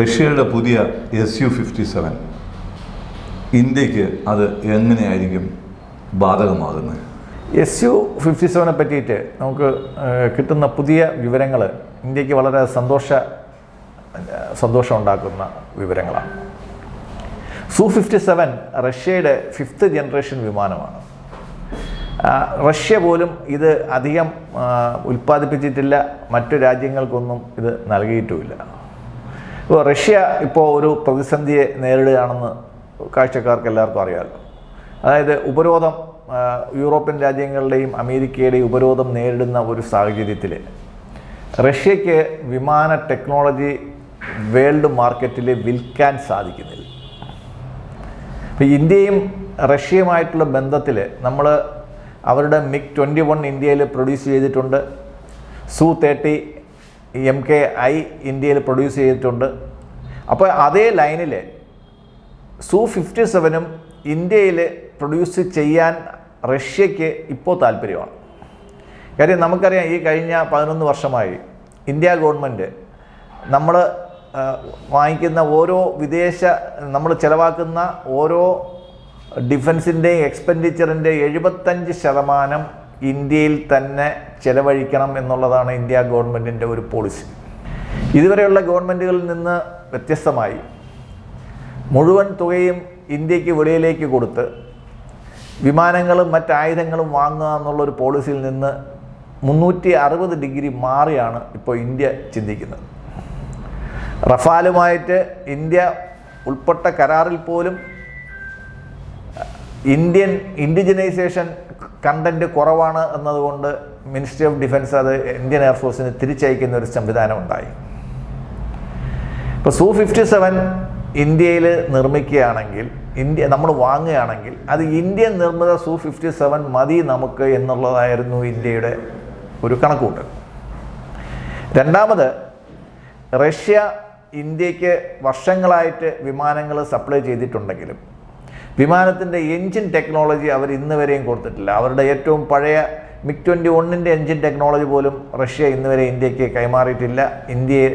റഷ്യയുടെ പുതിയ S U fifty seven ഇന്ത്യയ്ക്ക് അത് എങ്ങനെയായിരിക്കും ബാധകമാകുന്നത്? എസ് യു ഫിഫ്റ്റി സെവനെ പറ്റിയിട്ട് നമുക്ക് കിട്ടുന്ന പുതിയ വിവരങ്ങൾ ഇന്ത്യയ്ക്ക് വളരെ സന്തോഷ സന്തോഷം ഉണ്ടാക്കുന്ന വിവരങ്ങളാണ്. സു ഫിഫ്റ്റി സെവൻ റഷ്യയുടെ ഫിഫ്ത്ത് ജനറേഷൻ വിമാനമാണ്. റഷ്യ പോലും ഇത് അധികം ഉൽപ്പാദിപ്പിച്ചിട്ടില്ല മറ്റു രാജ്യങ്ങൾക്കൊന്നും ഇത് നൽകിയിട്ടുമില്ല. ഇപ്പോൾ റഷ്യ ഇപ്പോൾ ഒരു പ്രതിസന്ധിയെ നേരിടുകയാണെന്ന് കാഴ്ചക്കാർക്ക് എല്ലാവർക്കും അറിയാമല്ലോ അതായത് ഉപരോധം യൂറോപ്യൻ രാജ്യങ്ങളുടെയും അമേരിക്കയുടെയും ഉപരോധം നേരിടുന്ന ഒരു സാഹചര്യത്തിൽ റഷ്യക്ക് വിമാന ടെക്നോളജി വേൾഡ് മാർക്കറ്റിൽ വിൽക്കാൻ സാധിക്കുന്നില്ല. ഇപ്പം ഇന്ത്യയും റഷ്യയുമായിട്ടുള്ള ബന്ധത്തിൽ നമ്മൾ അവരുടെ മിഗ് ട്വന്റി വൺ ഇന്ത്യയിൽ പ്രൊഡ്യൂസ് ചെയ്തിട്ടുണ്ട്. Su thirty M K I ഇന്ത്യയിൽ പ്രൊഡ്യൂസ് ചെയ്തിട്ടുണ്ട്. അപ്പോൾ അതേ ലൈനിൽ സു ഫിഫ്റ്റി സെവനും ഇന്ത്യയിൽ പ്രൊഡ്യൂസ് ചെയ്യാൻ റഷ്യയ്ക്ക് ഇപ്പോൾ താല്പര്യമാണ്. കാര്യം നമുക്കറിയാം ഈ കഴിഞ്ഞ പതിനൊന്ന് വർഷമായി ഇന്ത്യ ഗവൺമെന്റ് നമ്മൾ വാങ്ങിക്കുന്ന ഓരോ വിദേശ നമ്മൾ ചിലവാക്കുന്ന ഓരോ ഡിഫൻസിന്റെയും എക്സ്പെൻഡിച്ചറിന്റെ എഴുപത്തഞ്ച് ശതമാനം ഇന്ത്യയിൽ തന്നെ ചെലവഴിക്കണം എന്നുള്ളതാണ് ഇന്ത്യ ഗവൺമെന്റിന്റെ ഒരു പോളിസി ഇതുവരെയുള്ള ഗവൺമെന്റുകളിൽ നിന്ന് വ്യത്യസ്തമായി മുഴുവൻ തുകയും ഇന്ത്യയ്ക്ക് വെളിയിലേക്ക് കൊടുത്ത് വിമാനങ്ങളും മറ്റായുധങ്ങളും വാങ്ങുക എന്നുള്ളൊരു പോളിസിയിൽ നിന്ന് മുന്നൂറ്റി അറുപത് ഡിഗ്രി മാറിയാണ് ഇപ്പോൾ ഇന്ത്യ ചിന്തിക്കുന്നത്. റഫാലുമായിട്ട് ഇന്ത്യ ഉൾപ്പെട്ട കരാറിൽ പോലും ഇന്ത്യൻ ഇൻഡിജിനൈസേഷൻ കണ്ടന്റ് കുറവാണ് എന്നതുകൊണ്ട് മിനിസ്ട്രി ഓഫ് ഡിഫൻസ് അത് ഇന്ത്യൻ എയർഫോഴ്സിന് തിരിച്ചയക്കുന്ന ഒരു സംവിധാനം ഉണ്ടായി. ഇപ്പോൾ സു ഫിഫ്റ്റി സെവൻ ഇന്ത്യയിൽ നിർമ്മിക്കുകയാണെങ്കിൽ ഇന്ത്യ നമ്മൾ വാങ്ങുകയാണെങ്കിൽ അത് ഇന്ത്യൻ നിർമ്മിത സു ഫിഫ്റ്റി സെവൻ മതി നമുക്ക് എന്നുള്ളതായിരുന്നു ഇന്ത്യയുടെ ഒരു കണക്കുകൂട്ടൽ. രണ്ടാമത് റഷ്യ ഇന്ത്യയ്ക്ക് വർഷങ്ങളായിട്ട് വിമാനങ്ങൾ സപ്ലൈ ചെയ്തിട്ടുണ്ടെങ്കിലും വിമാനത്തിന്റെ എൻജിൻ ടെക്നോളജി അവർ ഇന്ന് വരെയും കൊടുത്തിട്ടില്ല. അവരുടെ ഏറ്റവും പഴയ മിക് ട്വന്റി ഒന്നിന്റെ എൻജിൻ ടെക്നോളജി പോലും റഷ്യ ഇന്ന് വരെ ഇന്ത്യയ്ക്ക് കൈമാറിയിട്ടില്ല. ഇന്ത്യയെ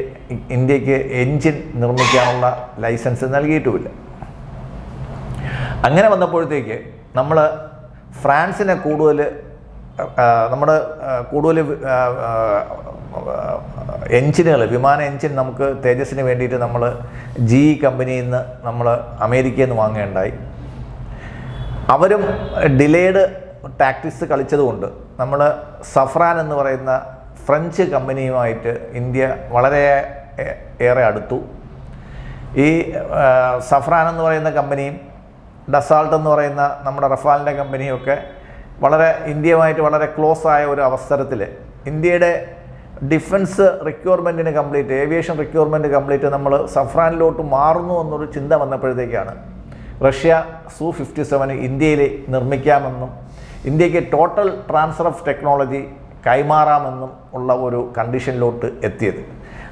ഇന്ത്യയ്ക്ക് എൻജിൻ നിർമ്മിക്കാനുള്ള ലൈസൻസ് നൽകിയിട്ടുമില്ല. അങ്ങനെ വന്നപ്പോഴത്തേക്ക് നമ്മൾ ഫ്രാൻസിനെ കൂടുതൽ നമ്മുടെ കൂടുതൽ എൻജിനുകൾ വിമാന എൻജിൻ നമുക്ക് തേജസ്സിന് വേണ്ടിയിട്ട് നമ്മൾ ജി കമ്പനിയിൽ നിന്ന് നമ്മൾ അമേരിക്കയിൽ നിന്ന് വാങ്ങേണ്ടായി അവരും ഡിലേഡ് ടാക്ടിക്സ് കളിച്ചതുകൊണ്ട് നമ്മൾ സഫ്രാൻ എന്ന് പറയുന്ന ഫ്രഞ്ച് കമ്പനിയുമായിട്ട് ഇന്ത്യ വളരെ ഏറെ അടുത്തു. ഈ സഫ്രാൻ എന്ന് പറയുന്ന കമ്പനിയും ഡസാൾട്ട് എന്ന് പറയുന്ന നമ്മുടെ റഫാലിന്റെ കമ്പനിയൊക്കെ വളരെ ഇന്ത്യയുമായിട്ട് വളരെ ക്ലോസ് ആയ ഒരു അവസരത്തിൽ ഇന്ത്യയുടെ ഡിഫൻസ് റിക്വയർമെന്റിന് കംപ്ലീറ്റ് ഏവിയേഷൻ റിക്വയർമെന്റ് കംപ്ലീറ്റ് നമ്മൾ സഫ്രാനിലോട്ട് മാറുന്നു എന്നൊരു ചിന്ത വന്നപ്പോഴത്തേക്കാണ് റഷ്യ സു ഫിഫ്റ്റി സെവന് ഇന്ത്യയിൽ നിർമ്മിക്കാമെന്നും ഇന്ത്യയ്ക്ക് ടോട്ടൽ ട്രാൻസ്ഫർ ഓഫ് ടെക്നോളജി കൈമാറാമെന്നും ഉള്ള ഒരു കണ്ടീഷനിലോട്ട് എത്തിയത്.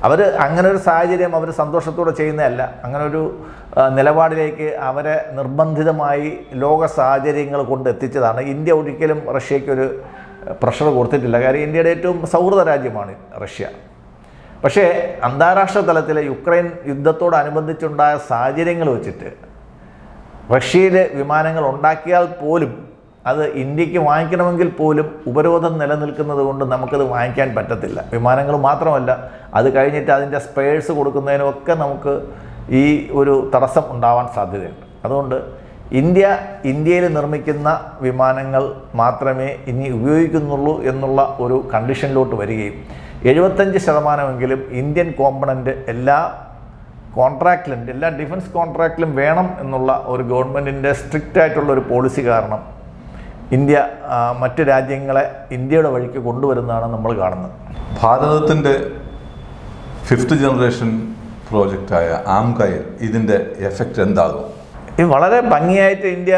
അവർ അങ്ങനെ ഒരു സാഹചര്യം അവർ സന്തോഷത്തോടെ ചെയ്യുന്നതല്ല. അങ്ങനെ ഒരു നിലപാടിലേക്ക് അവരെ നിർബന്ധിതമായി ലോക സാഹചര്യങ്ങൾ കൊണ്ട് എത്തിച്ചതാണ്. ഇന്ത്യ ഒരിക്കലും റഷ്യയ്ക്കൊരു പ്രഷർ കൊടുത്തിട്ടില്ല. കാര്യം ഇന്ത്യയുടെ ഏറ്റവും സൗഹൃദ രാജ്യമാണ് റഷ്യ. പക്ഷേ അന്താരാഷ്ട്ര തലത്തിലെ യുക്രൈൻ യുദ്ധത്തോടനുബന്ധിച്ചുണ്ടായ സാഹചര്യങ്ങൾ വെച്ചിട്ട് റഷ്യയിൽ വിമാനങ്ങൾ ഉണ്ടാക്കിയാൽ പോലും അത് ഇന്ത്യയ്ക്ക് വാങ്ങിക്കണമെങ്കിൽ പോലും ഉപരോധം നിലനിൽക്കുന്നത് കൊണ്ട് നമുക്കത് വാങ്ങിക്കാൻ പറ്റത്തില്ല. വിമാനങ്ങൾ മാത്രമല്ല അത് കഴിഞ്ഞിട്ട് അതിന്റെ സ്പെയർസ് കൊടുക്കുന്നതിനൊക്കെ നമുക്ക് ഈ ഒരു തടസ്സം ഉണ്ടാവാൻ സാധ്യതയുണ്ട്. അതുകൊണ്ട് ഇന്ത്യ ഇന്ത്യയിൽ നിർമ്മിക്കുന്ന വിമാനങ്ങൾ മാത്രമേ ഇനി ഉപയോഗിക്കുന്നുള്ളൂ എന്നുള്ള ഒരു കണ്ടീഷനിലോട്ട് വരികയും എഴുപത്തഞ്ച് ശതമാനമെങ്കിലും ഇന്ത്യൻ കോമ്പണന്റ് എല്ലാ കോൺട്രാക്റ്റിലും എല്ലാ ഡിഫൻസ് കോൺട്രാക്റ്റിലും വേണം എന്നുള്ള ഒരു ഗവൺമെന്റിന്റെ സ്ട്രിക്റ്റ് ആയിട്ടുള്ള ഒരു പോളിസി കാരണം ഇന്ത്യ മറ്റ് രാജ്യങ്ങളെ ഇന്ത്യയുടെ വഴിക്ക് കൊണ്ടുവരുന്നതാണ് നമ്മൾ കാണുന്നത്. ഭാരതത്തിന്റെ ഫിഫ്ത്ത് ജനറേഷൻ പ്രോജക്റ്റായ ആംകയൽ ഇതിന്റെ എഫക്റ്റ് എന്താകും? ഇത് വളരെ ഭംഗിയായിട്ട് ഇന്ത്യ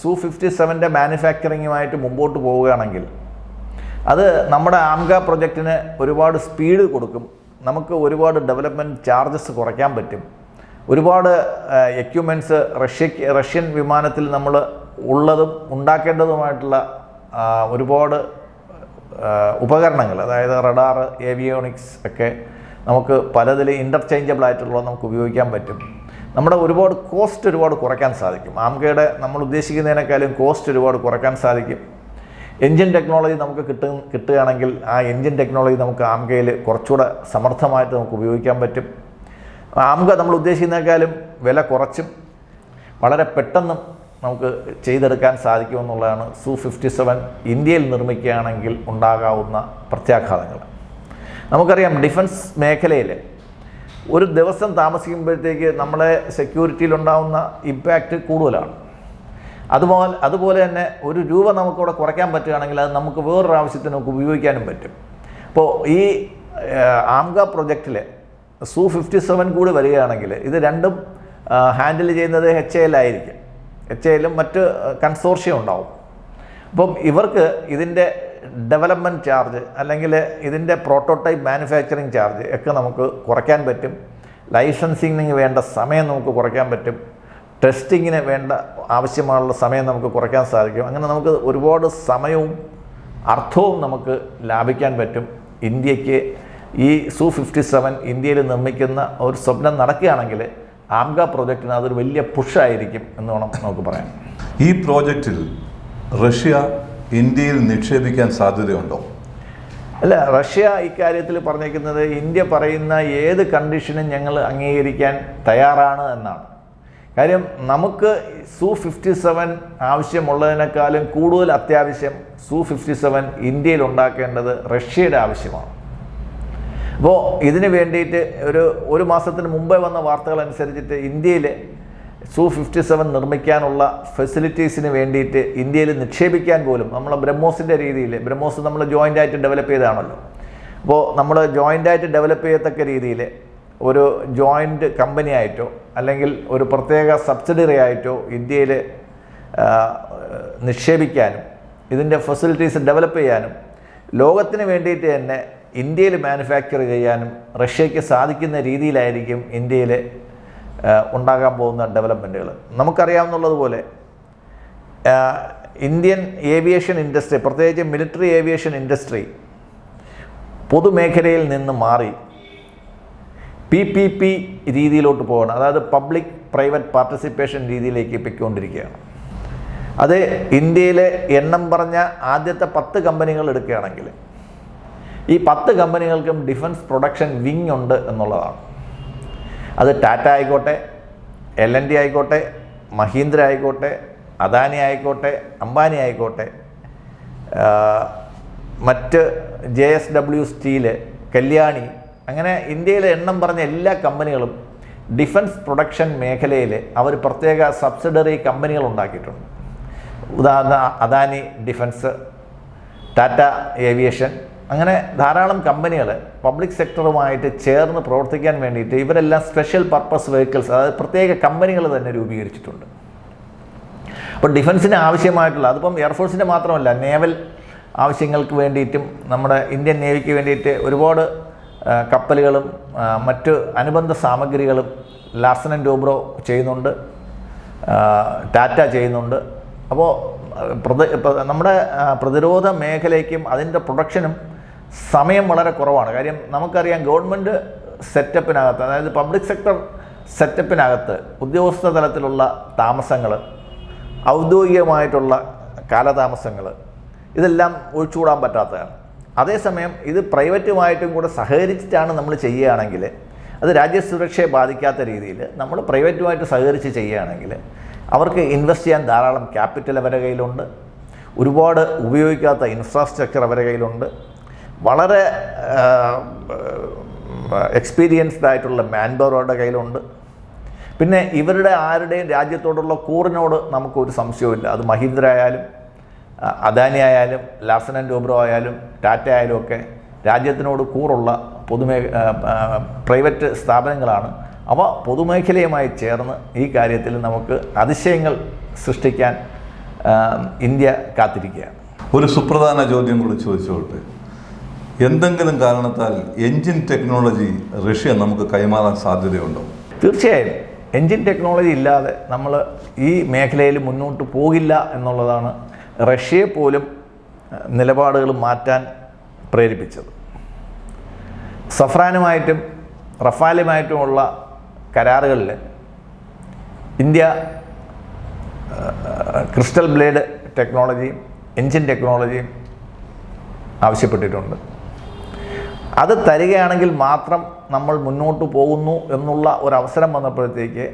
സു ഫിഫ്റ്റി സെവന്റെ മാനുഫാക്ചറിങ്ങുമായിട്ട് മുമ്പോട്ട് പോവുകയാണെങ്കിൽ അത് നമ്മുടെ ആംക പ്രൊജക്റ്റിന് ഒരുപാട് സ്പീഡ് കൊടുക്കും. നമുക്ക് ഒരുപാട് ഡെവലപ്മെന്റ് ചാർജസ് കുറയ്ക്കാൻ പറ്റും. ഒരുപാട് എക്യുപ്മെന്റ്സ് റഷ്യക്ക് റഷ്യൻ വിമാനത്തിൽ നമ്മൾ ഉള്ളതും ഉണ്ടാക്കേണ്ടതുമായിട്ടുള്ള ഒരുപാട് ഉപകരണങ്ങൾ അതായത് റഡാർ ഏവിയോണിക്സ് ഒക്കെ നമുക്ക് പലതിൽ ഇന്റർചേഞ്ചബിൾ ആയിട്ടുള്ളത് നമുക്ക് ഉപയോഗിക്കാൻ പറ്റും. നമ്മുടെ ഒരുപാട് കോസ്റ്റ് ഒരുപാട് കുറയ്ക്കാൻ സാധിക്കും. ആംകയുടെ നമ്മൾ ഉദ്ദേശിക്കുന്നതിനേക്കാളും കോസ്റ്റ് ഒരുപാട് കുറയ്ക്കാൻ സാധിക്കും. എൻജിൻ ടെക്നോളജി നമുക്ക് കിട്ടും കിട്ടുകയാണെങ്കിൽ ആ എൻജിൻ ടെക്നോളജി നമുക്ക് ആംകയിൽ കുറച്ചുകൂടെ സമർത്ഥമായിട്ട് നമുക്ക് ഉപയോഗിക്കാൻ പറ്റും. ആംഗ നമ്മൾ ഉദ്ദേശിക്കുന്നേക്കാളും വില കുറച്ചും വളരെ പെട്ടെന്നും നമുക്ക് ചെയ്തെടുക്കാൻ സാധിക്കുമെന്നുള്ളതാണ് സു ഫിഫ്റ്റി സെവൻ ഇന്ത്യയിൽ നിർമ്മിക്കുകയാണെങ്കിൽ ഉണ്ടാകാവുന്ന പ്രത്യാഘാതങ്ങൾ. നമുക്കറിയാം ഡിഫൻസ് മേഖലയിൽ ഒരു ദിവസം താമസിക്കുമ്പോഴത്തേക്ക് നമ്മളെ സെക്യൂരിറ്റിയിലുണ്ടാവുന്ന ഇമ്പാക്റ്റ് കൂടുതലാണ്. അതുപോലെ അതുപോലെ തന്നെ ഒരു രൂപ നമുക്കിവിടെ കുറയ്ക്കാൻ പറ്റുകയാണെങ്കിൽ അത് നമുക്ക് വേറൊരു ആവശ്യത്തിന് നമുക്ക് ഉപയോഗിക്കാനും പറ്റും. അപ്പോൾ ഈ ആംഗ പ്രൊജക്റ്റിൽ സു ഫിഫ്റ്റി സെവൻ കൂടി വരികയാണെങ്കിൽ ഇത് രണ്ടും ഹാൻഡിൽ ചെയ്യുന്നത് എച്ച് ആയിരിക്കും. എച്ച് എയിലും മറ്റ് കൺസോർഷ്യം ഉണ്ടാവും. അപ്പം ഇവർക്ക് ഇതിന്റെ ഡെവലപ്മെന്റ് ചാർജ് അല്ലെങ്കിൽ ഇതിന്റെ പ്രോട്ടോടൈപ്പ് മാനുഫാക്ചറിങ് ചാർജ് ഒക്കെ നമുക്ക് കുറയ്ക്കാൻ പറ്റും. ലൈസൻസിങ്ങിന് വേണ്ട സമയം നമുക്ക് കുറയ്ക്കാൻ പറ്റും. ടെസ്റ്റിങ്ങിന് വേണ്ട ആവശ്യമായുള്ള സമയം നമുക്ക് കുറയ്ക്കാൻ സാധിക്കും. അങ്ങനെ നമുക്ക് ഒരുപാട് സമയവും അർത്ഥവും നമുക്ക് ലാഭിക്കാൻ പറ്റും. ഇന്ത്യയ്ക്ക് ഈ സു ഫിഫ്റ്റി സെവൻ ഇന്ത്യയിൽ നിർമ്മിക്കുന്ന ഒരു സ്വപ്നം നടക്കുകയാണെങ്കിൽ ആംഗ പ്രോജക്റ്റിന് അതൊരു വലിയ പുഷായിരിക്കും എന്ന് വേണം നമുക്ക് പറയാം ഈ പ്രോജക്റ്റിൽ റഷ്യ ഇന്ത്യയിൽ നിക്ഷേപിക്കാൻ സാധ്യതയുണ്ടോ? അല്ല റഷ്യ ഇക്കാര്യത്തിൽ പറഞ്ഞേക്കുന്നത് ഇന്ത്യ പറയുന്ന ഏത് കണ്ടീഷനും ഞങ്ങൾ അംഗീകരിക്കാൻ തയ്യാറാണ് എന്നാണ്. കാര്യം നമുക്ക് സു ഫിഫ്റ്റി സെവൻ ആവശ്യമുള്ളതിനേക്കാളും കൂടുതൽ അത്യാവശ്യം സു ഫിഫ്റ്റി സെവൻ ഇന്ത്യയിൽ ഉണ്ടാക്കേണ്ടത് റഷ്യയുടെ ആവശ്യമാണ്. അപ്പോൾ ഇതിന് വേണ്ടിയിട്ട് ഒരു ഒരു മാസത്തിന് മുമ്പേ വന്ന വാർത്തകൾ അനുസരിച്ചിട്ട് ഇന്ത്യയിൽ സു ഫിഫ്റ്റി സെവൻ നിർമ്മിക്കാനുള്ള ഫെസിലിറ്റീസിന് വേണ്ടിയിട്ട് ഇന്ത്യയിൽ നിക്ഷേപിക്കാൻ പോലും നമ്മളെ ബ്രഹ്മോസിന്റെ രീതിയിൽ ബ്രഹ്മോസ് നമ്മൾ ജോയിന്റ് ആയിട്ട് ഡെവലപ്പ് ചെയ്തതാണല്ലോ. അപ്പോൾ നമ്മൾ ജോയിന്റ് ആയിട്ട് ഡെവലപ്പ് ചെയ്യത്തക്ക രീതിയിൽ ഒരു ജോയിന്റ് കമ്പനി ആയിട്ടോ അല്ലെങ്കിൽ ഒരു പ്രത്യേക സബ്സിഡറി ആയിട്ടോ ഇന്ത്യയിൽ നിക്ഷേപിക്കാനും ഇതിന്റെ ഫെസിലിറ്റീസ് ഡെവലപ്പ് ചെയ്യാനും ലോകത്തിന് വേണ്ടിയിട്ട് തന്നെ ഇന്ത്യയിൽ മാനുഫാക്ചർ ചെയ്യാനും റഷ്യയ്ക്ക് സാധിക്കുന്ന രീതിയിലായിരിക്കും ഇന്ത്യയിൽ ഉണ്ടാകാൻ പോകുന്ന ഡെവലപ്മെന്റുകൾ നമുക്കറിയാവുന്നതുപോലെ ഇന്ത്യൻ ഏവിയേഷൻ ഇൻഡസ്ട്രി പ്രത്യേകിച്ച് മിലിറ്ററി ഏവിയേഷൻ ഇൻഡസ്ട്രി പൊതുമേഖലയിൽ നിന്ന് മാറി പി പി പി രീതിയിലോട്ട് പോകണം. അതായത് പബ്ലിക് പ്രൈവറ്റ് പാർട്ടിസിപ്പേഷൻ രീതിയിലേക്ക് പൊയ്ക്കൊണ്ടിരിക്കുകയാണ് അത് ഇന്ത്യയിലെ എണ്ണം പറഞ്ഞ ആദ്യത്തെ പത്ത് കമ്പനികൾ എടുക്കുകയാണെങ്കിൽ ഈ പത്ത് കമ്പനികൾക്കും ഡിഫൻസ് പ്രൊഡക്ഷൻ വിങ് ഉണ്ട് എന്നുള്ളതാണ്. അത് ടാറ്റ ആയിക്കോട്ടെ എൽ എൻ ഡി ആയിക്കോട്ടെ മഹീന്ദ്ര ആയിക്കോട്ടെ അദാനി ആയിക്കോട്ടെ അംബാനി ആയിക്കോട്ടെ മറ്റ് J S W steel Kalyani അങ്ങനെ ഇന്ത്യയിലെ എണ്ണം പറഞ്ഞ എല്ലാ കമ്പനികളും ഡിഫൻസ് പ്രൊഡക്ഷൻ മേഖലയിൽ അവർ പ്രത്യേക സബ്സിഡറി കമ്പനികൾ ഉണ്ടാക്കിയിട്ടുണ്ട്. ഉദാഹരണ അദാനി ഡിഫൻസ് ടാറ്റ ഏവിയേഷൻ അങ്ങനെ ധാരാളം കമ്പനികൾ പബ്ലിക് സെക്ടറുമായിട്ട് ചേർന്ന് പ്രവർത്തിക്കാൻ വേണ്ടിയിട്ട് ഇവരെല്ലാം സ്പെഷ്യൽ പർപ്പസ് വെഹിക്കിൾസ് അതായത് പ്രത്യേക കമ്പനികൾ തന്നെ രൂപീകരിച്ചിട്ടുണ്ട്. അപ്പോൾ ഡിഫൻസിന് ആവശ്യമായിട്ടുള്ള അതിപ്പം എയർഫോഴ്സിന്റെ മാത്രമല്ല നേവൽ ആവശ്യങ്ങൾക്ക് വേണ്ടിയിട്ടും നമ്മുടെ ഇന്ത്യൻ നേവിക്ക് വേണ്ടിയിട്ട് ഒരുപാട് കപ്പലുകളും മറ്റ് അനുബന്ധ സാമഗ്രികളും ലാർസൻ ആൻഡ് ഡോബ്രോ ചെയ്യുന്നുണ്ട് ടാറ്റ ചെയ്യുന്നുണ്ട്. അപ്പോൾ നമ്മുടെ പ്രതിരോധ മേഖലയ്ക്കും അതിന്റെ പ്രൊഡക്ഷനും സമയം വളരെ കുറവാണ്. കാര്യം നമുക്കറിയാം ഗവൺമെന്റ് സെറ്റപ്പിനകത്ത് അതായത് പബ്ലിക് സെക്ടർ സെറ്റപ്പിനകത്ത് ഉദ്യോഗസ്ഥ തലത്തിലുള്ള താമസങ്ങൾ ഔദ്യോഗികമായിട്ടുള്ള കാലതാമസങ്ങൾ ഇതെല്ലാം ഒഴിച്ചുകൂടാൻ പറ്റാത്തതാണ്. അതേസമയം ഇത് പ്രൈവറ്റുമായിട്ടും കൂടെ സഹകരിച്ചിട്ടാണ് നമ്മൾ ചെയ്യുകയാണെങ്കിൽ അത് രാജ്യസുരക്ഷയെ ബാധിക്കാത്ത രീതിയിൽ നമ്മൾ പ്രൈവറ്റുമായിട്ട് സഹകരിച്ച് ചെയ്യുകയാണെങ്കിൽ അവർക്ക് ഇൻവെസ്റ്റ് ചെയ്യാൻ ധാരാളം ക്യാപിറ്റൽ അവരുടെ കയ്യിലുണ്ട്. ഒരുപാട് ഉപയോഗിക്കാത്ത ഇൻഫ്രാസ്ട്രക്ചർ അവരുടെ കയ്യിലുണ്ട്. വളരെ എക്സ്പീരിയൻസ്ഡ് ആയിട്ടുള്ള മാൻ അവരുടെ കയ്യിലുണ്ട്. പിന്നെ ഇവരുടെ ആരുടെയും രാജ്യത്തോടുള്ള കൂറിനോട് നമുക്കൊരു സംശയവുമില്ല. അത് മഹീന്ദ്ര ആയാലും അദാനി ആയാലും ലാസൻ ആൻഡ് ഡോബ്രോ ആയാലും ടാറ്റ ആയാലും ഒക്കെ രാജ്യത്തിനോട് കൂറുള്ള പൊതുമേ പ്രൈവറ്റ് സ്ഥാപനങ്ങളാണ്. അവ പൊതുമേഖലയുമായി ചേർന്ന് ഈ കാര്യത്തിൽ നമുക്ക് അതിശയങ്ങൾ സൃഷ്ടിക്കാൻ ഇന്ത്യ കാത്തിരിക്കുകയാണ്. ഒരു സുപ്രധാന ചോദ്യം കൂടി ചോദിച്ചോട്ടെ. എന്തെങ്കിലും കാരണത്താൽ എൻജിൻ ടെക്നോളജി റഷ്യ നമുക്ക് കൈമാറാൻ സാധ്യതയുണ്ടോ? തീർച്ചയായും. എൻജിൻ ടെക്നോളജി ഇല്ലാതെ നമ്മൾ ഈ മേഖലയിൽ മുന്നോട്ട് പോകില്ല എന്നുള്ളതാണ് റഷ്യയെ പോലും നിലപാടുകൾ മാറ്റാൻ പ്രേരിപ്പിച്ചത്. സഫ്രാനുമായിട്ടും റഫാലുമായിട്ടുമുള്ള കരാറുകളിൽ ഇന്ത്യ ക്രിസ്റ്റൽ ബ്ലേഡ് ടെക്നോളജിയും എൻജിൻ ടെക്നോളജിയും ആവശ്യപ്പെട്ടിട്ടുണ്ട്. അത് തരികയാണെങ്കിൽ മാത്രം നമ്മൾ മുന്നോട്ട് പോകുന്നു എന്നുള്ള ഒരു അവസരം വന്നപ്പോഴത്തേക്ക്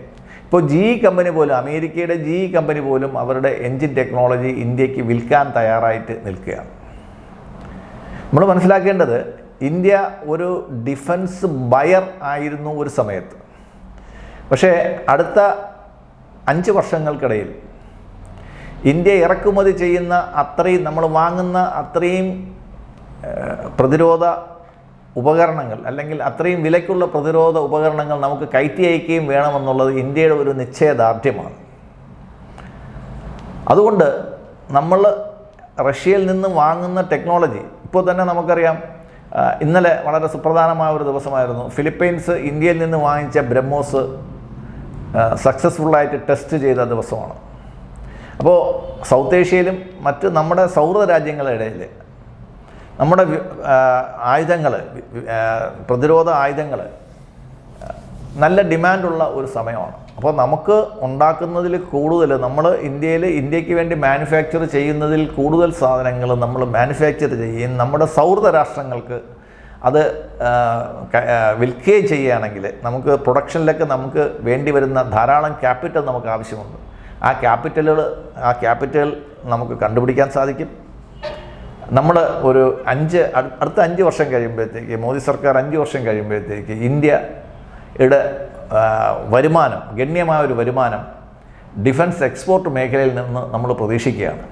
ഇപ്പോൾ ജി കമ്പനി പോലും അമേരിക്കയുടെ ജി കമ്പനി പോലും അവരുടെ എൻജിൻ ടെക്നോളജി ഇന്ത്യയ്ക്ക് വിൽക്കാൻ തയ്യാറായിട്ട് നിൽക്കുകയാണ്. നമ്മൾ മനസ്സിലാക്കേണ്ടത് ഇന്ത്യ ഒരു ഡിഫൻസ് ബയർ ആയിരുന്നു ഒരു സമയത്ത്. പക്ഷേ അടുത്ത അഞ്ച് വർഷങ്ങൾക്കിടയിൽ ഇന്ത്യ ഇറക്കുമതി ചെയ്യുന്ന അത്രയും നമ്മൾ വാങ്ങുന്ന അത്രയും പ്രതിരോധ ഉപകരണങ്ങൾ അല്ലെങ്കിൽ അത്രയും വിലയ്ക്കുള്ള പ്രതിരോധ ഉപകരണങ്ങൾ നമുക്ക് കയറ്റി അയക്കുകയും വേണമെന്നുള്ളത് ഇന്ത്യയുടെ ഒരു നിശ്ചയദാർഢ്യമാണ്. അതുകൊണ്ട് നമ്മൾ റഷ്യയിൽ നിന്ന് വാങ്ങുന്ന ടെക്നോളജി ഇപ്പോൾ തന്നെ നമുക്കറിയാം ഇന്നലെ വളരെ സുപ്രധാനമായ ഒരു ദിവസമായിരുന്നു. ഫിലിപ്പൈൻസ് ഇന്ത്യയിൽ നിന്ന് വാങ്ങിച്ച ബ്രഹ്മോസ് സക്സസ്ഫുള്ളായിട്ട് ടെസ്റ്റ് ചെയ്ത ദിവസമാണ്. അപ്പോൾ സൗത്ത് ഏഷ്യയിലും മറ്റ് നമ്മുടെ സൗഹൃദ രാജ്യങ്ങളുടെ ഇടയിൽ നമ്മുടെ ആയുധങ്ങൾ പ്രതിരോധ ആയുധങ്ങൾ നല്ല ഡിമാൻഡുള്ള ഒരു സമയമാണ്. അപ്പോൾ നമുക്ക് ഉണ്ടാക്കുന്നതിൽ കൂടുതൽ നമ്മൾ ഇന്ത്യയിൽ ഇന്ത്യയ്ക്ക് വേണ്ടി മാനുഫാക്ചർ ചെയ്യുന്നതിൽ കൂടുതൽ സാധനങ്ങൾ നമ്മൾ മാനുഫാക്ചർ ചെയ്യുകയും നമ്മുടെ സൗഹൃദ രാഷ്ട്രങ്ങൾക്ക് അത് വിൽക്കുകയും ചെയ്യുകയാണെങ്കിൽ നമുക്ക് പ്രൊഡക്ഷനിലൊക്കെ നമുക്ക് വേണ്ടി വരുന്ന ധാരാളം ക്യാപിറ്റൽ നമുക്ക് ആവശ്യമുണ്ട്. ആ ക്യാപിറ്റലുകൾ ആ ക്യാപിറ്റൽ നമുക്ക് കണ്ടുപിടിക്കാൻ സാധിക്കും. നമ്മൾ ഒരു അഞ്ച് അടുത്ത അഞ്ച് വർഷം കഴിയുമ്പോഴത്തേക്ക് മോദി സർക്കാർ അഞ്ച് വർഷം കഴിയുമ്പോഴത്തേക്ക് ഇന്ത്യയുടെ വരുമാനം ഗണ്യമായ ഒരു വരുമാനം ഡിഫൻസ് എക്സ്പോർട്ട് മേഖലയിൽ നിന്ന് നമ്മൾ പ്രതീക്ഷിക്കുകയാണ്.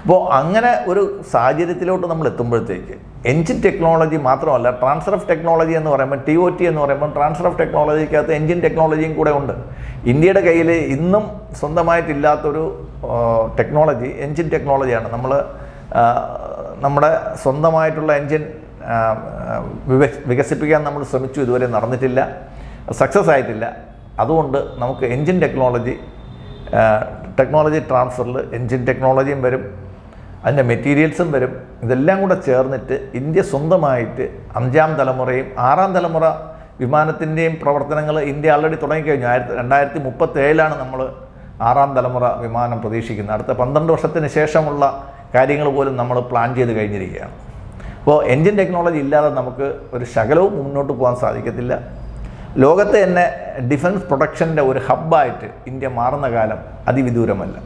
അപ്പോൾ അങ്ങനെ ഒരു സാഹചര്യത്തിലോട്ട് നമ്മൾ എത്തുമ്പോഴത്തേക്ക് എൻജിൻ ടെക്നോളജി മാത്രമല്ല ട്രാൻസ്ഫർ ഓഫ് ടെക്നോളജി എന്ന് പറയുമ്പോൾ ടി ഒ ടി എന്ന് പറയുമ്പോൾ ട്രാൻസ്ഫർ ഓഫ് ടെക്നോളജിക്കകത്ത് എൻജിൻ ടെക്നോളജിയും കൂടെ ഉണ്ട്. ഇന്ത്യയുടെ കയ്യിൽ ഇന്നും സ്വന്തമായിട്ടില്ലാത്തൊരു ടെക്നോളജി എൻജിൻ ടെക്നോളജിയാണ്. നമ്മൾ നമ്മുടെ സ്വന്തമായിട്ടുള്ള എൻജിൻ വികസിപ്പിക്കാൻ നമ്മൾ ശ്രമിച്ചു. ഇതുവരെ നടന്നിട്ടില്ല. സക്സസ് ആയിട്ടില്ല. അതുകൊണ്ട് നമുക്ക് എൻജിൻ ടെക്നോളജി ടെക്നോളജി ട്രാൻസ്ഫറിൽ എൻജിൻ ടെക്നോളജിയും വരും. അതിന്റെ മെറ്റീരിയൽസും വരും. ഇതെല്ലാം കൂടെ ചേർന്നിട്ട് ഇന്ത്യ സ്വന്തമായിട്ട് അഞ്ചാം തലമുറയും ആറാം തലമുറ വിമാനത്തിന്റെയും പ്രവർത്തനങ്ങൾ ഇന്ത്യ ആൾറെഡി തുടങ്ങിക്കഴിഞ്ഞു. ആയിരത്തി രണ്ടായിരത്തി മുപ്പത്തേഴിലാണ് നമ്മൾ ആറാം തലമുറ വിമാനം പ്രതീക്ഷിക്കുന്നത്. അടുത്ത പന്ത്രണ്ട് വർഷത്തിന് ശേഷമുള്ള കാര്യങ്ങൾ പോലും നമ്മൾ പ്ലാൻ ചെയ്ത് കഴിഞ്ഞിരിക്കുകയാണ്. അപ്പോൾ എൻജിൻ ടെക്നോളജി ഇല്ലാതെ നമുക്ക് ഒരു ശകലവും മുന്നോട്ട് പോകാൻ സാധിക്കത്തില്ല. ലോകത്തെ തന്നെ ഡിഫൻസ് പ്രൊഡക്ഷന്റെ ഒരു ഹബ്ബായിട്ട് ഇന്ത്യ മാറുന്ന കാലം അതിവിദൂരമല്ല.